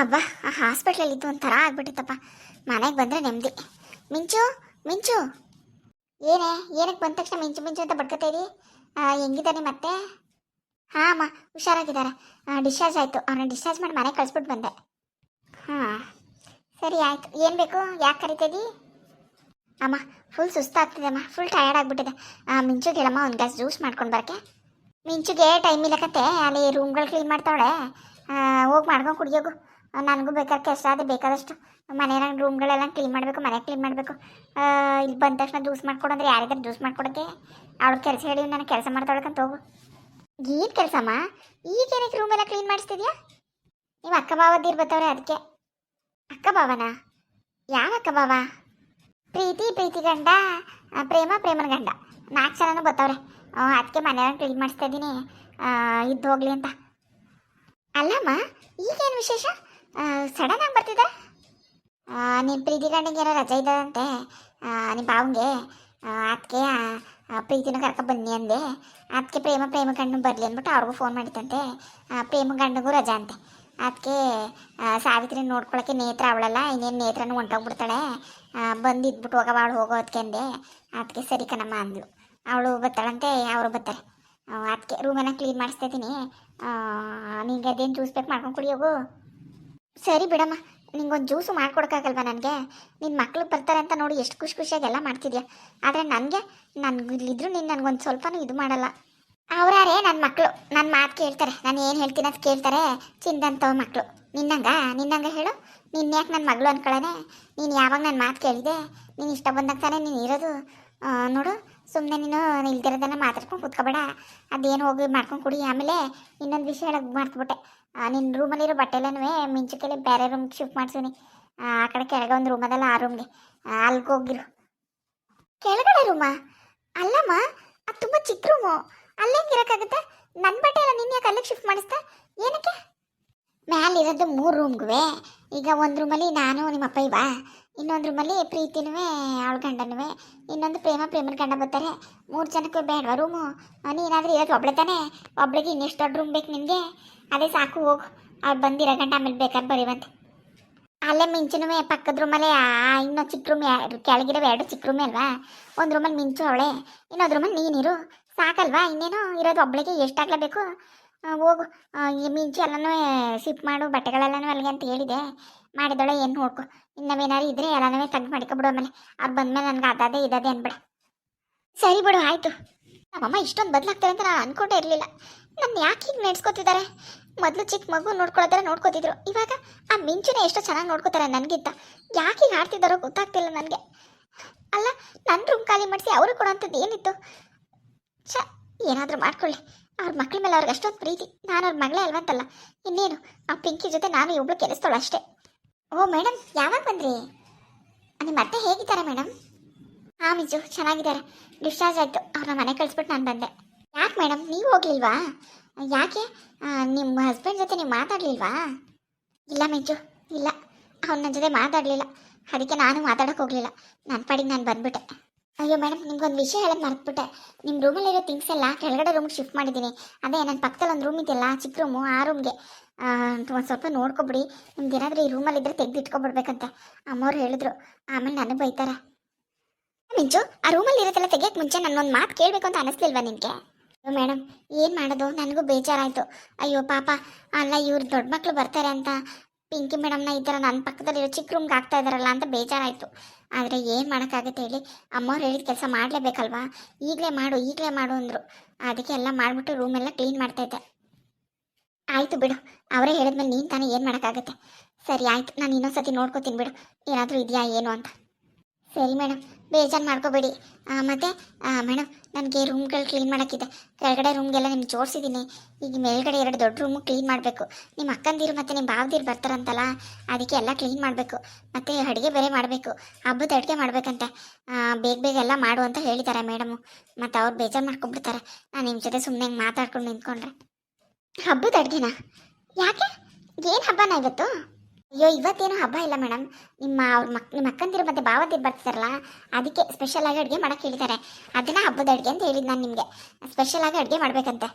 ಹಬ್ಬ ಆ ಹಾಸ್ಪಿಟ್ಲಲ್ಲಿ ಇದ್ದು ಒಂಥರ ಆಗ್ಬಿಟ್ಟಿತ್ತಪ್ಪ. ಮನೆಗೆ ಬಂದರೆ ನೆಮ್ಮದಿ ಮಿಂಚು ಮಿಂಚು. ಏನೇ, ಏನಕ್ಕೆ ಬಂದ ತಕ್ಷಣ ಮಿಂಚು ಮಿಂಚು ಅಂತ ಬಡ್ಕೊತಾ ಇದ್ದೀ ಹೆಂಗಿದ್ದಾನೆ ಮತ್ತೆ? ಹಾಂ, ಅಮ್ಮ, ಹುಷಾರಾಗಿದ್ದಾರೆ. ಡಿಸ್ಚಾರ್ಜ್ ಆಯಿತು. ಅವ್ರನ್ನ ಡಿಸ್ಚಾರ್ಜ್ ಮಾಡಿ ಮನೆಗೆ ಕಳಿಸ್ಬಿಟ್ಟು ಬಂದೆ. ಹಾಂ, ಸರಿ ಆಯಿತು. ಏನು ಬೇಕು? ಯಾಕೆ ಕರಿತೀರಿ ಅಮ್ಮ ಫುಲ್ ಸುಸ್ತಾಗ್ತಿದೆ ಅಮ್ಮ. ಫುಲ್ ಟಯರ್ಡ್ ಆಗಿಬಿಟ್ಟಿದೆ. ಮಿಂಚುಗೆ ಹೇಳಮ್ಮ, ಒಂದು ಗ್ಲಾಸ್ ಜ್ಯೂಸ್ ಮಾಡ್ಕೊಂಡು ಬರಕ್ಕೆ. ಮಿಂಚುಗೆ ಟೈಮ್ ಇಲ್ಲ ಇಲ್ಲಕತ್ತೆ ಅಲ್ಲಿ ರೂಮ್ಗಳು ಕ್ಲೀನ್ ಮಾಡ್ತಾವಳೆ. ಹೋಗಿ ಮಾಡ್ಕೊಂಡು ಕುಡಿಯೋಗು. ನನಗೂ ಬೇಕಾದ ಕೆಲಸ ಅದು ಬೇಕಾದಷ್ಟು ಮನೆಯ ರೂಮ್ಗಳೆಲ್ಲ ಕ್ಲೀನ್ ಮಾಡಬೇಕು ಮನೆ ಕ್ಲೀನ್ ಮಾಡಬೇಕು. ಇಲ್ಲಿ ಬಂದ ತಕ್ಷಣ ಜ್ಯೂಸ್ ಮಾಡ್ಕೊಡಂದ್ರೆ ಯಾರಿಗಾರು ಜ್ಯೂಸ್ ಮಾಡ್ಕೊಡಕ್ಕೆ? ಅವ್ಳಿಗೆ ಕೆಲಸ ಹೇಳಿ ನಾನು ಕೆಲಸ ಮಾಡ್ತಾಳಕಂತ ಹೋಗು. ಏನು ಕೆಲಸಮ್ಮ? ಈಗೇನಕ್ಕೆ ರೂಮೆಲ್ಲ ಕ್ಲೀನ್ ಮಾಡಿಸ್ತಿದ್ಯಾ? ನೀವು ಅಕ್ಕ ಬಾವದ್ದಿರ್ ಅದಕ್ಕೆ ಅಕ್ಕ ಬಾವನ ಯಾವ ಅಕ್ಕ ಬಾವ ಪ್ರೀತಿ ಪ್ರೀತಿ ಗಂಡ ಪ್ರೇಮ, ಪ್ರೇಮನ ಗಂಡ. ನಾಲ್ಕು ಜನನೂ ಬರ್ತಾವ್ರೆ ಅದಕ್ಕೆ ಮನೆಯವ್ರನ್ನ ಕ್ಲೀನ್ ಮಾಡಿಸ್ತಾ ಇದ್ದೀನಿ. ಇದ್ದು ಹೋಗ್ಲಿ ಅಂತ. ಅಲ್ಲಮ್ಮ, ಈಗೇನು ವಿಶೇಷ? ಸಡನ್ ಆಗಿ ಬರ್ತಿದ್ದ. ನಿಮ್ಮ ಪ್ರೀತಿ ಗಂಡಂಗೆ ಏನೋ ರಜೆ ಇದ್ದದಂತೆ. ನಿಮ್ಮ ಬಾವಂಗೆ. ಅದಕ್ಕೆ ಪ್ರೀತಿನ ಕರ್ಕೊ ಬನ್ನಿ ಅಂದೆ. ಅದಕ್ಕೆ ಪ್ರೇಮ ಪ್ರೇಮ ಗಂಡು ಬರಲಿ ಅಂದ್ಬಿಟ್ಟು ಅವ್ರಿಗೂ ಫೋನ್ ಮಾಡಿತ್ತಂತೆ ಪ್ರೇಮ ಗಂಡಗೂ ರಜಾ ಅಂತೆ. ಅದಕ್ಕೆ ಸಾವಿತ್ರಿ ನೋಡ್ಕೊಳಕ್ಕೆ ನೇತ್ರ ಅವಳಲ್ಲ, ಇನ್ನೇನು ನೇತ್ರನೂ ಹೊಂಟೋಗ್ಬಿಡ್ತಾಳೆ. ಬಂದು ಇದ್ಬಿಟ್ಟು ಹೋಗವ ಹೋಗೋ ಅದಕ್ಕೆ ಅಂದೆ. ಅದಕ್ಕೆ ಸರಿ ಕಣಮ್ಮ ಅಂದ್ಲು. ಅವಳು ಬರ್ತಾಳಂತೆ ಅವರು ಬರ್ತಾರೆ ಅದಕ್ಕೆ ರೂಮನ್ನು ಕ್ಲೀನ್ ಮಾಡಿಸ್ತಾ ಇದ್ದೀನಿ. ನಿಂಗೆ ಅದೇನು ಜ್ಯೂಸ್ ಬೇಕು ಮಾಡ್ಕೊಂಡು ಕುಡಿಯೋಗು? ಸರಿ ಬಿಡಮ್ಮ, ನಿಂಗೊಂದು ಜ್ಯೂಸು ಮಾಡ್ಕೊಡೋಕ್ಕಾಗಲ್ವಾ ನನಗೆ? ನಿನ್ನ ಮಕ್ಳು ಬರ್ತಾರೆ ಅಂತ ನೋಡಿ ಎಷ್ಟು ಖುಷಿ ಖುಷಿಯಾಗಿ ಎಲ್ಲ ಮಾಡ್ತಿದ್ಯಾ? ಆದರೆ ನನಗೆ ನನ್ಗೆ ಇಲ್ಲಿದ್ರು ನೀನು ನನಗೊಂದು ಸ್ವಲ್ಪನೂ ಇದು ಮಾಡಲ್ಲ. ಅವರೇ ನನ್ನ ಮಕ್ಕಳು ನನ್ನ ಮಾತು ಕೇಳ್ತಾರೆ, ನಾನು ಏನು ಹೇಳ್ತೀನಿ ಅಂತ ಕೇಳ್ತಾರೆ, ಚಿಂದಂತವ ಮಕ್ಕಳು ನಿನ್ನಂಗ ನಿನ್ನಂಗ ಹೇಳು. ನಿನ್ನ ಯಾಕೆ ನನ್ನ ಮಗಳು ಅನ್ಕೊಳ್ಳೋನೆ ನೀನು ಯಾವಾಗ ನನ್ನ ಮಾತು ಕೇಳಿದೆ? ನೀನು ಇಷ್ಟ ಬಂದಾಗ ತಾನೇ ನೀನು ಇರೋದು? ನೋಡು ಸುಮ್ಮನೆ ನೀನು ಇಲ್ದಿರೋದನ್ನ ಮಾತಾಡ್ಕೊಂಡು ಕೂತ್ಕೋಬೇಡ. ಅದೇನು ಹೋಗಿ ಮಾಡ್ಕೊಂಡು ಕುಡಿ, ಆಮೇಲೆ ಇನ್ನೊಂದು ವಿಷಯ ಹೇಳಕ್ಕೆ ಮಾಡ್ಕೊಬಿಟ್ಟೆ ನಿನ್ನ ರೂಮಲ್ಲಿರೋ ಬಟ್ಟೆಲ್ಲನೂ ಮಿಂಚುಕೆಲೆ ಬೇರೆ ರೂಮ್ಗೆ ಶಿಫ್ಟ್ ಮಾಡ್ಸೀನಿ. ಆ ಕಡೆ ಕೆಳಗೆ ಒಂದು ರೂಮ್ ಅದಲ್ಲ, ಆ ರೂಮ್ಗೆ ಅಲ್ಲಿಗೆ ಹೋಗಿರು. ಕೆಳಗಡೆ ರೂಮ ಅಲ್ಲಮ್ಮ, ಅದು ತುಂಬ ಚಿಕ್ಕ ರೂಮು ಅಲ್ಲೇಂಗೆ ಇರೋಕ್ಕಾಗುತ್ತೆ? ನನ್ನ ಬಟ್ಟೆ ಎಲ್ಲ ನಿನ್ನ ಯಾಕೆ ಅಲ್ಲಿಗೆ ಶಿಫ್ಟ್ ಮಾಡಿಸ್ತಾ ಏನಕ್ಕೆ? ಮ್ಯಾಲಿರೋದು ಮೂರು ರೂಮ್ಗುವೆ ಈಗ ಒಂದು ರೂಮಲ್ಲಿ ನಾನು ನಿಮ್ಮ ಅಪ್ಪ ಇವಾ? ಇನ್ನೊಂದು ರೂಮಲ್ಲಿ ಪ್ರೀತಿನೂ ಅವಳ ಗಂಡನೂ ಇನ್ನೊಂದು ಪ್ರೇಮ ಪ್ರೇಮನ ಗಂಡ ಬರ್ತಾರೆ. ಮೂರು ಜನಕ್ಕೆ ಬೇಡವಾ ರೂಮು ನೀನಾದರೂ ಇರೋದು ಒಬ್ಳೆ ತಾನೇ? ಒಬ್ಳಿಗೆ ಇನ್ನೆಷ್ಟು ದೊಡ್ಡ ರೂಮ್ ಬೇಕು ನಿನಗೆ? ಅದೇ ಸಾಕು, ಹೋಗು. ಅವ್ರು ಬಂದಿರೋ ಗಂಟ ಆಮೇಲೆ ಬೇಕಾದ್ರೆ ಬರೀವಂತೆ. ಅಲ್ಲೇ ಮಿಂಚಿನೂ ಪಕ್ಕದ ರೂಮಲ್ಲೇ ಇನ್ನೊಂದು ಚಿಕ್ಕ ರೂಮ್ ಕೆಳಗಿರೋ ಎರಡು ಚಿಕ್ಕ ರೂಮೇ ಅಲ್ವಾ? ಒಂದು ರೂಮಲ್ಲಿ ಮಿಂಚು ಅವಳೆ. ಇನ್ನೊಂದು ರೂಮಲ್ಲಿ ನೀನಿರು ಸಾಕಲ್ವಾ? ಇನ್ನೇನು ಇರೋದು ಒಬ್ಳಿಗೆ ಎಷ್ಟಾಗಲೇಬೇಕು ಹೋಗು. ಮಿಂಚು ಎಲ್ಲನೂ ಸಿಪ್ ಮಾಡು, ಬಟ್ಟೆಗಳೆಲ್ಲನೂ ಅಲ್ಲಿಗೆ ಅಂತ ಹೇಳಿದೆ. ಮಾಡಿದೊಳೆ ಏನು ನೋಡ್ಕೊ. ಇನ್ನವೇನಾರು ಇದ್ರೆ ಎಲ್ಲನೂ ತೆಗ್ದು ಮಾಡ್ಕೊಬಿಡು ಆಮೇಲೆ. ಅವ್ರು ಬಂದ್ಮೇಲೆ ನನಗೆ ಅದಾದೆ ಇದಾದೆ ಅನ್ಬಿಡ. ಸರಿ ಬಿಡು, ಆಯಿತು. ನಮ್ಮಮ್ಮ ಇಷ್ಟೊಂದು ಬದಲಾಗ್ತಾರೆ ಅಂತ ನಾನು ಅನ್ಕೊಂಡೇ ಇರಲಿಲ್ಲ. ನನ್ನ ಯಾಕೆ ಹೀಗೆ ನೆಡ್ಸ್ಕೊತಿದ್ದಾರೆ ಮೊದಲು ಚಿಕ್ಕ ಮಗು ನೋಡ್ಕೊಳ್ಳೋದ್ರೆ ನೋಡ್ಕೋತಿದ್ರು. ಇವಾಗ ಆ ಮಿಂಚುನೇ ಎಷ್ಟೋ ಚೆನ್ನಾಗಿ ನೋಡ್ಕೋತಾರೆ ನನಗಿಂತ. ಯಾಕೆ ಹೀಗೆ ಆಡ್ತಿದ್ದಾರೋ ಗೊತ್ತಾಗ್ತಿಲ್ಲ ನನಗೆ. ಅಲ್ಲ ನನ್ನ ರೂಮ್ ಖಾಲಿ ಮಾಡಿಸಿ ಅವರು ಕೊಡೋಂಥದ್ದು ಏನಿತ್ತು? ಛ, ಏನಾದರೂ ಮಾಡ್ಕೊಳ್ಳಿ. ಅವ್ರ ಮಕ್ಳ ಮೇಲೆ ಅವ್ರಿಗೆ ಅಷ್ಟೊಂದು ಪ್ರೀತಿ. ನಾನು ಅವ್ರ ಮಗಳೇ ಅಲ್ವಂತಲ್ಲ ಇನ್ನೇನು? ಆ ಪಿಂಕಿ ಜೊತೆ ನಾನು ಇವಳು ಕೆಲಸದವಳು ಅಷ್ಟೇ. ಓ ಮೇಡಮ್ ಯಾವಾಗ ಬಂದ್ರಿ? ನಿಮ್ಮ ಅತ್ತೆ ಹೇಗಿದ್ದಾರೆ ಮೇಡಮ್ ಹಾಂ, ಮಿಜು, ಚೆನ್ನಾಗಿದ್ದಾರೆ. ಡಿಸ್ಚಾರ್ಜ್ ಆಯಿತು. ಅವ್ರನ್ನ ಮನೆ ಕಳಿಸ್ಬಿಟ್ಟು ನಾನು ಬಂದೆ. ಯಾಕೆ ಮೇಡಮ್ ನೀವು ಹೋಗ್ಲಿಲ್ವಾ? ಯಾಕೆ? ನಿಮ್ಮ ಹಸ್ಬೆಂಡ್ ಜೊತೆ ನೀವು ಮಾತಾಡಲಿಲ್ವಾ? ಇಲ್ಲ ಮಿಂಚು ಇಲ್ಲ. ಅವ್ನ ನನ್ನ ಜೊತೆ ಮಾತಾಡಲಿಲ್ಲ. ಅದಕ್ಕೆ ನಾನು ಮಾತಾಡೋಕೆ ಹೋಗಲಿಲ್ಲ. ನನ್ನ ಪಾಡಿಗೆ ನಾನು ಬಂದ್ಬಿಟ್ಟೆ. ಅಯ್ಯೋ ಮೇಡಮ್, ನಿಮ್ಗೊಂದು ವಿಷಯ ಹೇಳೋದು ಮರ್ತ್ಬಿಟ್ಟೆ. ನಿಮ್ಮ ರೂಮಲ್ಲಿರೋ ಥಿಂಗ್ಸ್ ಎಲ್ಲ ಕೆಳಗಡೆ ರೂಮ್ಗೆ ಶಿಫ್ಟ್ ಮಾಡಿದ್ದೀನಿ. ಅದೇ ನನ್ನ ಪಕ್ಕದಲ್ಲಿ ಒಂದು ರೂಮ್ ಇದೆಯಲ್ಲ ಚಿಕ್ಕ ರೂಮು ಆ ರೂಮ್ಗೆ ಒಂದು ಸ್ವಲ್ಪ ನೋಡ್ಕೊಬಿಡಿ. ನಿಮ್ಗೆ ಏನಾದರೂ ಈ ರೂಮಲ್ಲಿ ಇದ್ರೆ ತೆಗೆದು ಇಟ್ಕೊಬಿಡ್ಬೇಕಂತ ಅಮ್ಮವ್ರು ಹೇಳಿದ್ರು. ಆಮೇಲೆ ನನಗೆ ಬೈತಾರೆ. ಮಿಂಚು, ಆ ರೂಮಲ್ಲಿ ಇರೋದೆಲ್ಲ ತೆಗಿಯೋಕೆ ಮುಂಚೆ ನನ್ನೊಂದು ಮಾತು ಕೇಳಬೇಕು ಅಂತ ಅನಿಸ್ಲಿಲ್ವಾ ನಿಮಗೆ? ಅಯ್ಯೋ ಮೇಡಮ್, ಏನು ಮಾಡೋದು? ನನಗೂ ಬೇಜಾರಾಯಿತು. ಅಯ್ಯೋ ಪಾಪ, ಅಲ್ಲ ಇವ್ರು ದೊಡ್ಡ ಮಕ್ಕಳು ಬರ್ತಾರೆ ಅಂತ. ಪಿಂಕಿ ಮೇಡಮ್ನ ಈ ಥರ ನನ್ನ ಪಕ್ಕದಲ್ಲಿರೋ ಚಿಕ್ಕ ರೂಮ್ಗೆ ಆಗ್ತಾ ಇದ್ದಾರಲ್ಲ ಅಂತ ಬೇಜಾರಾಯಿತು. ಆದರೆ ಏನು ಮಾಡೋಕ್ಕಾಗುತ್ತೆ ಹೇಳಿ? ಅಮ್ಮವ್ರು ಹೇಳಿದ ಕೆಲಸ ಮಾಡಲೇಬೇಕಲ್ವಾ? ಈಗಲೇ ಮಾಡು ಈಗಲೇ ಮಾಡು ಅಂದರು. ಅದಕ್ಕೆ ಎಲ್ಲ ಮಾಡಿಬಿಟ್ಟು ರೂಮೆಲ್ಲ ಕ್ಲೀನ್ ಮಾಡ್ತಾಯಿದ್ದೆ ಆಯಿತು ಬಿಡು, ಅವರೇ ಹೇಳಿದ್ಮೇಲೆ ನೀನು ತಾನೇ ಏನು ಮಾಡೋಕ್ಕಾಗುತ್ತೆ? ಸರಿ, ಆಯಿತು. ನಾನು ಇನ್ನೊಂದ್ಸತಿ ನೋಡ್ಕೊತೀನಿ ಬಿಡು. ಏನಾದರೂ ಇದೆಯಾ, ಏನು ಅಂತ. ಸರಿ ಮೇಡಮ್, ಬೇಜಾರು ಮಾಡ್ಕೋಬೇಡಿ. ಮತ್ತು ಮೇಡಮ್, ನನಗೆ ರೂಮ್ಗಳು ಕ್ಲೀನ್ ಮಾಡೋಕ್ಕಿದೆ. ಕೆಳಗಡೆ ರೂಮ್ಗೆಲ್ಲ ನಿಮ್ಗೆ ಜೋಡಿಸಿದ್ದೀನಿ. ಈಗ ಮೇಲ್ಗಡೆ ಎರಡು ದೊಡ್ಡ ರೂಮು ಕ್ಲೀನ್ ಮಾಡಬೇಕು. ನಿಮ್ಮ ಅಕ್ಕಂದಿರು ಮತ್ತು ನಿಮ್ಮ ಬಾವದಿರು ಬರ್ತಾರಂತಲ್ಲ, ಅದಕ್ಕೆ ಎಲ್ಲ ಕ್ಲೀನ್ ಮಾಡಬೇಕು. ಮತ್ತು ಅಡುಗೆ ಬೇರೆ ಮಾಡಬೇಕು. ಹಬ್ಬದ ಅಡುಗೆ ಮಾಡಬೇಕಂತೆ. ಬೇಗ ಬೇಗ ಎಲ್ಲ ಮಾಡು ಅಂತ ಹೇಳಿದ್ದಾರೆ ಮೇಡಮು. ಮತ್ತು ಅವ್ರು ಬೇಜಾರು ಮಾಡ್ಕೊಂಡ್ಬಿಡ್ತಾರೆ. ನಾನು ನಿಮ್ಮ ಜೊತೆ ಸುಮ್ಮನೆ ಮಾತಾಡ್ಕೊಂಡು ನಿಂತ್ಕೊಂಡ್ರೆ. ಹಬ್ಬದ ಅಡುಗೆನಾ? ಯಾಕೆ? ಏನು ಹಬ್ಬನ ಇವತ್ತು? ಅಯ್ಯೋ, ಇವತ್ತೇನು ಹಬ್ಬ ಇಲ್ಲ ಮೇಡಮ್. ನಿಮ್ಮ ಅವ್ರ ಮಕ್, ನಿಮ್ಮ ಅಕ್ಕಂದಿರು ಮತ್ತೆ ಬಾವದಿರು ಬರ್ತಾರಲ್ಲ ಅದಕ್ಕೆ ಸ್ಪೆಷಲ್ ಆಗಿ ಅಡುಗೆ ಮಾಡಕ್ಕೆ ಹೇಳಿದ್ದಾರೆ. ಅದನ್ನ ಹಬ್ಬದ ಅಡುಗೆ ಅಂತ ಹೇಳಿದ್ ನಾನು ನಿಮಗೆ. ಸ್ಪೆಷಲ್ ಆಗಿ ಅಡುಗೆ ಮಾಡಬೇಕಂತೆ.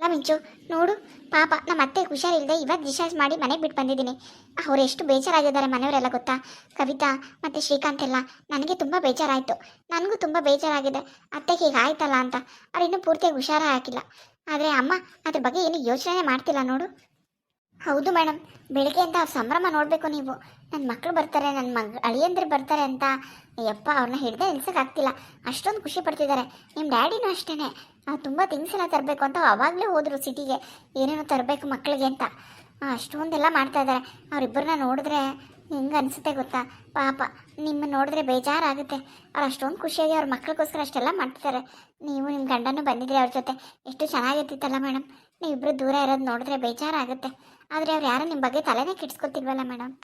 ಅಲ್ಲ ಮಿಂಚು, ನೋಡು, ಪಾಪ ನಮ್ಮ ಅತ್ತೆ ಹುಷಾರಿಲ್ಲದೆ ಇವತ್ತು ಡಿಸ್ಚಾರ್ಜ್ ಮಾಡಿ ಮನೆಗೆ ಬಿಟ್ಟು ಬಂದಿದ್ದೀನಿ. ಅವ್ರು ಎಷ್ಟು ಬೇಜಾರಾಗಿದ್ದಾರೆ ಮನೆಯವರೆಲ್ಲ ಗೊತ್ತಾ? ಕವಿತಾ ಮತ್ತು ಶ್ರೀಕಾಂತ್ ಎಲ್ಲ, ನನಗೆ ತುಂಬ ಬೇಜಾರಾಯಿತು. ನನಗೂ ತುಂಬ ಬೇಜಾರಾಗಿದೆ. ಅತ್ತೆಗೆ ಹೀಗೆ ಆಯ್ತಲ್ಲ ಅಂತ. ಅವ್ರು ಇನ್ನೂ ಪೂರ್ತಿಯಾಗಿ ಹುಷಾರ ಹಾಕಿಲ್ಲ ಆದರೆ ಅಮ್ಮ ಅದ್ರ ಬಗ್ಗೆ ಏನು ಯೋಚನೆ ಮಾಡ್ತಿಲ್ಲ ನೋಡು. ಹೌದು ಮೇಡಮ್ ಬೆಳಿಗ್ಗೆಯಿಂದ ಸಂಭ್ರಮ ನೋಡಬೇಕು ನೀವು. ನನ್ನ ಮಕ್ಕಳು ಬರ್ತಾರೆ ನನ್ನ ಮಗ, ಅಳಿಯಂದ್ರೆ ಬರ್ತಾರೆ ಅಂತ. ಯಪ್ಪ ಅವ್ರನ್ನ ಹಿಡ್ದೆ ನಿಲ್ಸೋಕ್ಕಾಗ್ತಿಲ್ಲ ಅಷ್ಟೊಂದು ಖುಷಿ ಪಡ್ತಿದ್ದಾರೆ ನಿಮ್ಮ ಡ್ಯಾಡಿನೂ ಅಷ್ಟೇ ತುಂಬ ಥಿಂಗ್ಸ್ ಎಲ್ಲ ತರಬೇಕು ಅಂತ ಅವಾಗಲೇ ಹೋದರು ಸಿಟಿಗೆ. ಏನೇನೋ ತರಬೇಕು ಮಕ್ಕಳಿಗೆ ಅಂತ. ಅಷ್ಟೊಂದೆಲ್ಲ ಮಾಡ್ತಾ ಇದ್ದಾರೆ ಅವರಿಬ್ಬರನ್ನ ನೋಡಿದ್ರೆ ಹಿಂಗೆ ಅನಿಸುತ್ತೆ ಗೊತ್ತಾ? ಪಾಪ ನಿಮ್ಮ ನೋಡಿದ್ರೆ ಬೇಜಾರಾಗುತ್ತೆ. ಅವ್ರು ಅಷ್ಟೊಂದು ಖುಷಿಯಾಗಿ ಅವ್ರ ಮಕ್ಳಿಗೋಸ್ಕರ ಅಷ್ಟೆಲ್ಲ ಮಾಡ್ತಿದ್ದಾರೆ ನೀವು ನಿಮ್ಮ ಗಂಡನೂ ಬಂದಿದ್ರಿ ಅವ್ರ ಜೊತೆ. ಎಷ್ಟು ಚೆನ್ನಾಗಿರ್ತಿತ್ತಲ್ಲ ಮೇಡಮ್ ನೀವಿಬ್ಬರು ದೂರ ಇರೋದು ನೋಡಿದ್ರೆ ಬೇಜಾರಾಗುತ್ತೆ. ಆದರೆ ಅವ್ರು ಯಾರು ನಿಮ್ಮ ಬಗ್ಗೆ ತಲೆನೇ ಕೆಡಿಸ್ಕೊತಿಲ್ವಲ್ಲ ಮೇಡಮ್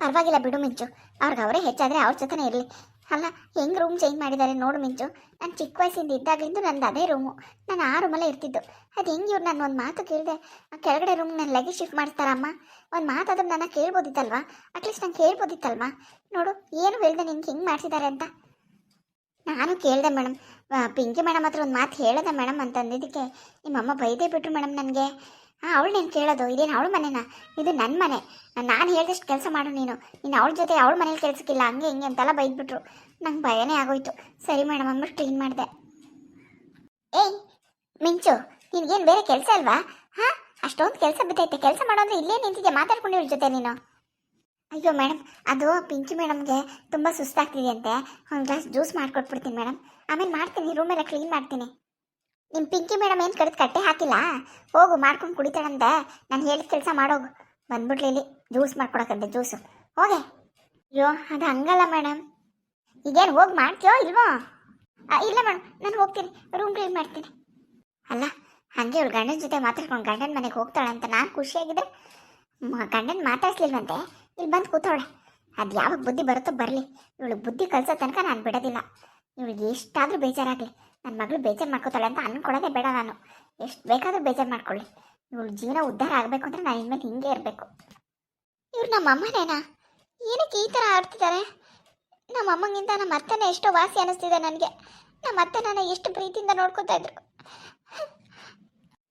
ಪರವಾಗಿಲ್ಲ ಬಿಡು ಮಿಂಚು. ಅವ್ರಿಗೆ ಅವರೇ ಹೆಚ್ಚಾದರೆ ಅವ್ರ ಜೊತೆನೇ ಇರಲಿ. ಅಲ್ಲ, ಹೆಂಗೆ ರೂಮ್ ಚೇಂಜ್ ಮಾಡಿದ್ದಾರೆ ನೋಡು ಮಿಂಚು. ನಾನು ಚಿಕ್ಕ ವಯಸ್ಸಿಂದ ಇದ್ದಾಗಿಂದ ನಂದು ಅದೇ ರೂಮು ನಾನು ಆ ರೂಮಲ್ಲೇ ಇರ್ತಿದ್ದು. ಅದು ಹೆಂಗೆ ಇವ್ರು ನಾನು ಒಂದು ಮಾತು ಕೇಳಿದೆ? ಆ ಕೆಳಗಡೆ ರೂಮ್ ನನ್ನ ಲಗೇಜ್ ಶಿಫ್ಟ್ ಮಾಡ್ತಾರಮ್ಮ ಒಂದು ಮಾತಾದ್ರೂ ನನ್ನ ಕೇಳ್ಬೋದಿತ್ತಲ್ವಾ? ಅಟ್ಲೀಸ್ಟ್ ನಾನು ಕೇಳ್ಬೋದಿತ್ತಲ್ವಾ? ನೋಡು, ಏನು ಹೇಳ್ದೆ ನಿಂಗೆ? ಹೆಂಗೆ ಮಾಡಿಸಿದ್ದಾರೆ ಅಂತ. ನಾನು ಕೇಳಿದೆ ಮೇಡಮ್ ಪಿಂಕಿ ಮೇಡಮ್ ಹತ್ರ ಒಂದು ಮಾತು ಹೇಳಿದೆ ಮೇಡಮ್ ಅಂತಂದಿದ್ದಕ್ಕೆ. ನಿಮ್ಮಮ್ಮ ಬೈದೇ ಬಿಟ್ರು ಮೇಡಮ್ ನನಗೆ. ಹಾಂ, ಅವಳು ನೀನು ಕೇಳೋದು. ಇದೇನು ಅವಳ ಮನೆನಾ? ಇದು ನನ್ನ ಮನೆ. ನಾನು ಹೇಳಿದಷ್ಟು ಕೆಲಸ ಮಾಡು ನೀನು. ನೀನು ಅವಳ ಜೊತೆ ಅವಳ ಮನೇಲಿ ಕೆಲಸಕ್ಕಿಲ್ಲ, ಹಂಗೆ ಹಿಂಗೆ ಅಂತೆಲ್ಲ ಬೈದ್ಬಿಟ್ರು. ನಂಗೆ ಭಯನೇ ಆಗೋಯ್ತು. ಸರಿ ಮೇಡಮ್ ಅಂದ್ಬಿಟ್ಟು ಕ್ಲೀನ್ ಮಾಡಿದೆ. ಏಯ್, ಮಿಂಚು, ನಿನಗೇನು ಬೇರೆ ಕೆಲಸ ಅಲ್ವಾ? ಹಾಂ, ಅಷ್ಟೊಂದು ಕೆಲಸ ಬಿದ್ದೈತೆ. ಕೆಲಸ ಮಾಡೋದು ಇಲ್ಲೇ ನಿಂತಿದ್ದೆ ಮಾತಾಡ್ಕೊಂಡು ಜೊತೆ ನೀನು. ಅಯ್ಯೋ ಮೇಡಮ್ ಅದು ಪಿಂಚು ಮೇಡಮ್ಗೆ ತುಂಬ ಸುಸ್ತಾಗ್ತಿದೆಯಂತೆ ಒಂದು ಗ್ಲಾಸ್ ಜ್ಯೂಸ್ ಮಾಡಿಕೊಟ್ಬಿಡ್ತೀನಿ ಮೇಡಮ್ ಆಮೇಲೆ ಮಾಡ್ತೀನಿ ರೂಮೆಲ್ಲ ಕ್ಲೀನ್ ಮಾಡ್ತೀನಿ. ನಿಮ್ಮ ಪಿಂಕಿ ಮೇಡಮ್ ಏನು ಕಡಿದು ಕಟ್ಟೆ ಹಾಕಿಲ್ಲ? ಹೋಗು, ಮಾಡ್ಕೊಂಡು ಕುಡಿತಾಳಂದೆ ನಾನು ಹೇಳಿದ ಕೆಲಸ ಮಾಡೋಗು. ಬಂದ್ಬಿಡ್ಲಿ ಇಲ್ಲಿ ಜ್ಯೂಸ್ ಮಾಡ್ಕೊಡಕ್ಕಂತೆ ಜ್ಯೂಸು ಹೋಗೆ. ಅಯ್ಯೋ, ಅದು ಹಂಗಲ್ಲ ಮೇಡಮ್. ಈಗೇನು ಹೋಗಿ ಮಾಡ್ತೀಯೋ ಇಲ್ವೋ? ಇಲ್ಲ ಮೇಡಮ್, ನಾನು ಹೋಗ್ತೀನಿ. ರೂಮ್ ಕ್ಲೀನ್ ಮಾಡ್ತೀನಿ. ಅಲ್ಲ, ಹಾಗೆ ಇವಳು ಗಂಡನ ಜೊತೆ ಮಾತಾಡ್ಕೊಂಡು ಗಂಡನ ಮನೆಗೆ ಹೋಗ್ತಾಳೆ ಅಂತ ನಾನು ಖುಷಿಯಾಗಿದ್ದೆ ಗಂಡನ ಮಾತಾಡ್ಸ್ಲಿಲ್ವಂತೆ? ಇಲ್ಲಿ ಬಂದು ಕೂತವಳೆ. ಅದು ಯಾವಾಗ ಬುದ್ಧಿ ಬರುತ್ತೋ ಬರಲಿ. ಇವಳು ಬುದ್ಧಿ ಕಲಿಸೋ ತನಕ ನಾನು ಬಿಡೋದಿಲ್ಲ. ಇವಳಿಗೆ ಎಷ್ಟಾದರೂ ಬೇಜಾರಾಗಲಿ. ನನ್ನ ಮಗಳು ಬೇಜಾರು ಮಾಡ್ಕೋತಾಳೆ ಅಂತ ಅನ್ಕೊಳ್ಳೋದೇ ಬೇಡ ನಾನು. ಎಷ್ಟು ಬೇಕಾದರೂ ಬೇಜಾರು ಮಾಡ್ಕೊಳ್ಳಿ. ಇವಳು ಜೀವನ ಉದ್ಧಾರ ಆಗಬೇಕು ಅಂದರೆ ನಾನು ಇನ್ಮೇಲೆ ಹಿಂಗೆ ಇರಬೇಕು. ಇವ್ರು ನಮ್ಮ ಅಮ್ಮನೇನಾ? ಏನಕ್ಕೆ ಈ ಥರ ಆಡ್ತಿದ್ದಾರೆ? ನಮ್ಮ ಅಮ್ಮಂಗಿಂತ ನಮ್ಮ ಅತ್ತನೇ ಎಷ್ಟೋ ವಾಸಿ ಅನ್ನಿಸ್ತಿದೆ ನನಗೆ. ನಮ್ಮ ಅತ್ತೆ ನನ್ನ ಎಷ್ಟು ಪ್ರೀತಿಯಿಂದ ನೋಡ್ಕೊತಾ ಇದ್ರು.